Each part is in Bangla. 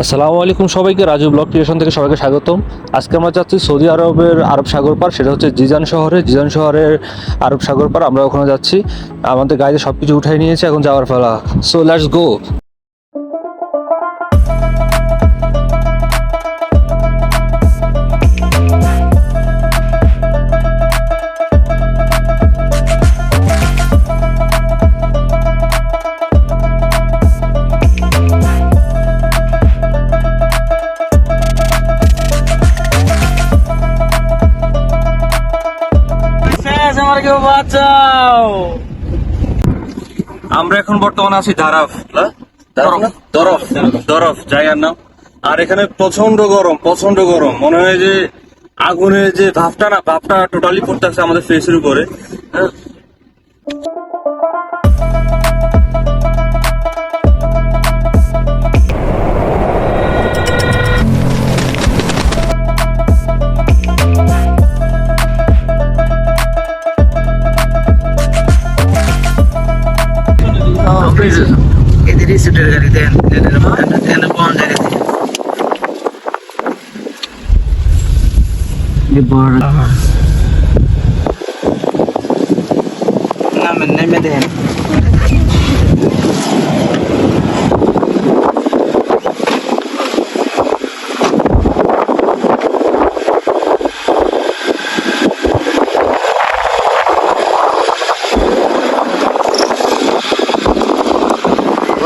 আসসালামু আলাইকুম সবাইকে, রাজু ব্লক ক্রিয়েশন থেকে সবাইকে স্বাগতম। আজকে আমরা যাচ্ছি সৌদি আরবের আরব সাগর পার, সেটা হচ্ছে জিজান শহরে। জিজান শহরের আরব সাগর পার আমরা ওখানে যাচ্ছি। আমাদের গাড়িতে সব কিছু উঠাই নিয়েছে, এখন যাওয়ার ফেলা সো লেটস গো বাঁচাও। আমরা এখন বর্তমানে আছি ধারাফ দরফ দরফ দরফ জায়গার নাম। আর এখানে প্রচণ্ড গরম প্রচণ্ড গরম। মনে হয় যে আগুনের যে ভাবটা না ভাবটা টোটালি পড়তেছে আমাদের ফেসের উপরে। হ্যাঁ। এদের সিটের গাড়ি দেন এদের এদের কোন জায়গা থেকে নামেন নেমে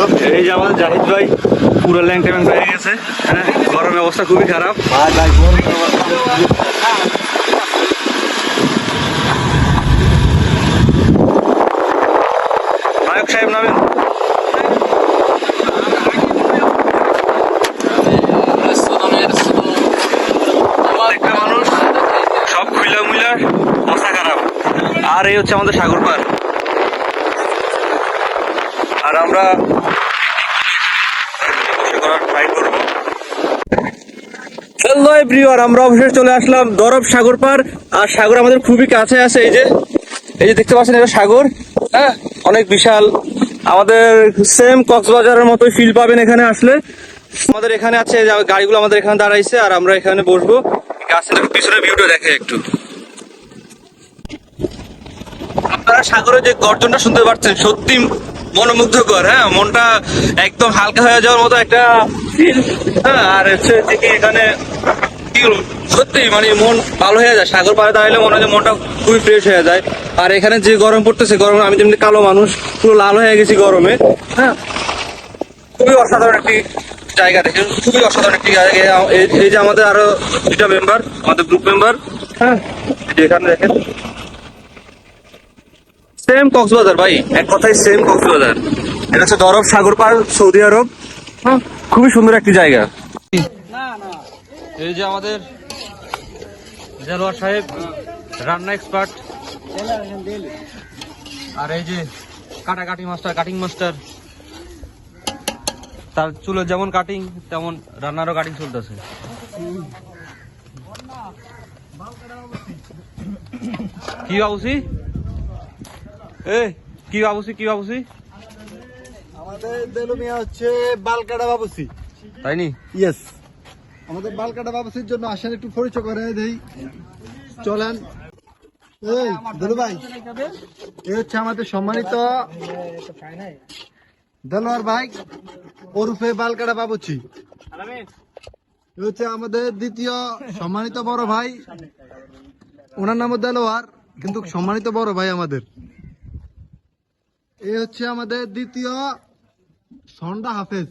দেন এই যে আমাদের জাহিদ ভাই পুরো ল্যাংটা ম্যাংটা হয়ে গেছে। হ্যাঁ গরমের অবস্থা খুবই খারাপ। নায়ক সাহেব নামেন। একটা মানুষ সব খুইলা অবস্থা খারাপ। আর এই হচ্ছে আমাদের সাগর পার। আর আমরা হ্যালো এভরিওয়ান আমরা অবশেষে চলে আসলাম দরব সাগর পার। আর সাগর আমাদের খুবই কাছে আছে, এই যে এই যে দেখতে পাচ্ছেন এটা সাগর হ্যাঁ? অনেক বিশাল। আমাদের সেম কক্সবাজারের মতোই ফিল পাবেন এখানে আসলে। আমাদের এখানে আছে গাড়িগুলো আমাদের এখানে দাঁড়াইছে, আর আমরা এখানে বসবো। গাছের পিছনে ভিউটা দেখে একটু। আপনারা সাগরে যে গর্জনটা শুনতে পাচ্ছেন, সত্যি মনোমুগ্ধকর হ্যাঁ? মনটা একদম হালকা হয়ে যাওয়ার মতো একটা ফিল হ্যাঁ? আর হচ্ছে এখানে সত্যি মানে মন ভালো হয়ে যায়। সাগর পাড়ে দাঁড়ালে মনে হয় মনটা খুবই ফ্রেশ হয়ে যায়। আর এখানে যে গরম পড়তেছে, গরমে আমি যেমনি কালো মানুষ, পুরো লাল হয়ে গেছি গরমে হ্যাঁ? খুবই অসাধারণ একটি জায়গা দেখে, খুবই অসাধারণ একটি জায়গা। এই যে আমাদের আরও দুটা মেম্বার আমাদের গ্রুপ মেম্বার হ্যাঁ? এখানে দেখেন। সেম কক্সবাজার ভাই। এক কথায় সেম কক্সবাজার এটা হচ্ছে দরব সাগর পার সৌদি আরব। হ্যাঁ, খুবই সুন্দর একটি জায়গা। এই যে আমাদের দেলোয়ার সাহেব রান্না এক্সপার্ট আর এই যে কাটাকাটি মাস্টার কাটিং মাস্টার তার চুলের যেমন কাটিং তেমন রান্নারও কাটিং চলতেছে। কি বাবুসি এ কি বাবুসি কি বাবুসি আমাদের দেলুমিয়া হচ্ছে বালকাটা বাবুসি তাই নি? ইয়েস আমাদের বালকাটা বাবুসির জন্য আসেন একটু পরিচয় করে দেই। চলেন। এই দেলু ভাই এ হচ্ছে আমাদের সম্মানিত দেলোয়ার ভাই ওরফে বালকাটা বাবুচি এ হচ্ছে আমাদের দ্বিতীয় সম্মানিত বড় ভাই। ওনার নাম দেলোয়ার কিন্তু সম্মানিত বড় ভাই আমাদের। এ হচ্ছে আমাদের দ্বিতীয় সন্ডা হাফেজ।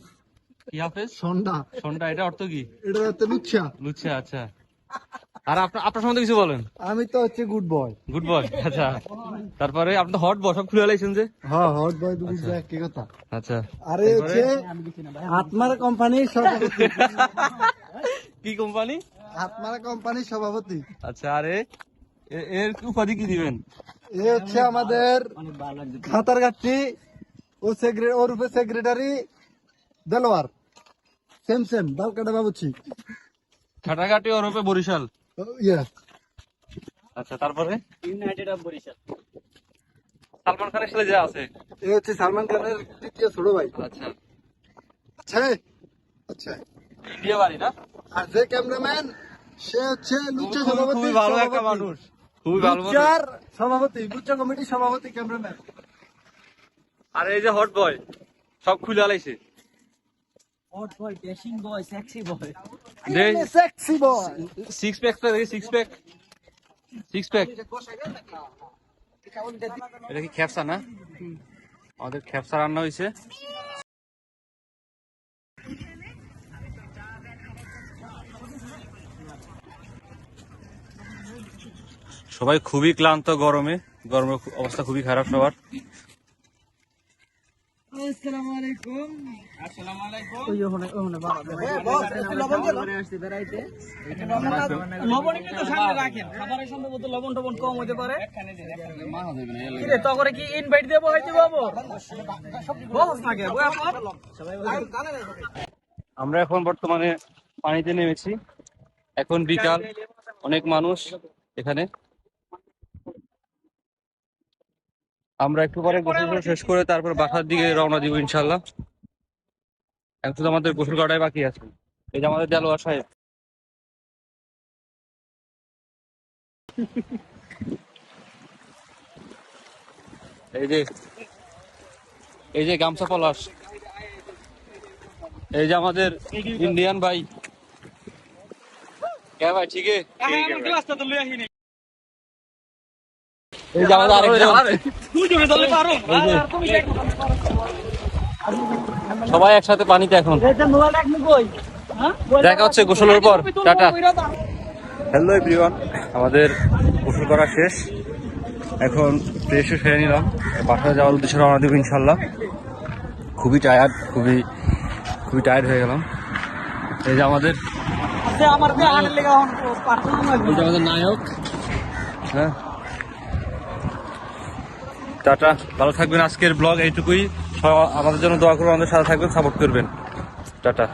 কি হাফেজ? সন্ডা। সন্ধ্যা এটা অর্থ কি? এটা হচ্ছে লুচ্ছা। লুচ্ছা আচ্ছা। আর আপনার আপনার সম্বন্ধে কিছু বলেন? আমি তো হচ্ছে গুড বয় গুড বয় আচ্ছা। তারপরে আপনি তো হট বয় সব খুলে লাইছেন যে? হ্যাঁ হট বয় বয় কি কথা। আচ্ছা। আরে হচ্ছে আত্মার কোম্পানির সভাপতি। কি কোম্পানি আত্মার কোম্পানির সভাপতি। আচ্ছা আরে এর উপাধি কি দিবেন? এ হচ্ছে আমাদের খাতার ঘাটটি ও সেক্রেটারি ওর উপরে সেক্রেটারি দেলোয়ার। সেম সেম বালকাটা বাবুচি খাটাঘাটি ওরপে বরিশাল। ইয়ে আচ্ছা তারপরে? সালমান খানের সাথে যা আছে। এ হচ্ছে সালমান খানের দ্বিতীয় ছোট ভাই। আচ্ছা। আচ্ছা আচ্ছা। বিয়ে বাড়ি না? আর যে ক্যামেরাম্যান সে হচ্ছে লুচ্চা খুবই- সভাপতি ভালো একটা মানুষ। খুবই ভালো সভাপতি লুচ্চা কমিটির সভাপতি ক্যামেরাম্যান। আর এই যে হট বয় সব খুলে আলাইছে। সেক্সি বয় সিক্স প্যাক দেখি সিক্স প্যাক সিক্স প্যাক এটা কি খ্যাপসা না? আমাদের খ্যাপসা রান্না হয়েছে। সবাই খুবই ক্লান্ত গরমে। গরমের অবস্থা খুবই খারাপ সবার। আমরা এখন বর্তমানে পানিতে নেমেছি। এখন বিকাল অনেক মানুষ এখানে। আমরা একটু পরে গোসল শেষ করে তারপর বাসার দিকে রওনা দিব ইনশাল্লাহ এখন শুধু আমাদের গোসল করাটাই বাকি আছে। এই যে আমাদের দেলোয়ার সাহেব। এই যে এই যে গামছা পলাশ। এই যে আমাদের ইন্ডিয়ান ভাই। কে ভাই ঠিক গ্লাসটা তো লই আহিনি এই যে। আমাদের আরেকজন সবাই একসাথে পানিতে এখন। হ্যাঁ? দেখা হচ্ছে গোসলের পর। টাটা। হ্যালো এভরিওয়ান আমাদের গোসল করা শেষ। এখন ফ্রেশ খেয়ে নিলাম। বাসায় যাওয়ার উদ্দেশ্যে রওনা দেবো ইনশাল্লাহ খুবই টায়ার্ড খুবই খুবই টায়ার্ড হয়ে গেলাম। এই যে আমাদের যে আমাদের নায়ক। হ্যাঁ। টাটা, ভালো থাকবেন। আজকের ব্লগ এইটুকুই। আমাদের জন্য দোয়া করবেন, আমাদের সাথে থাকবেন সাপোর্ট করবেন। টাটা।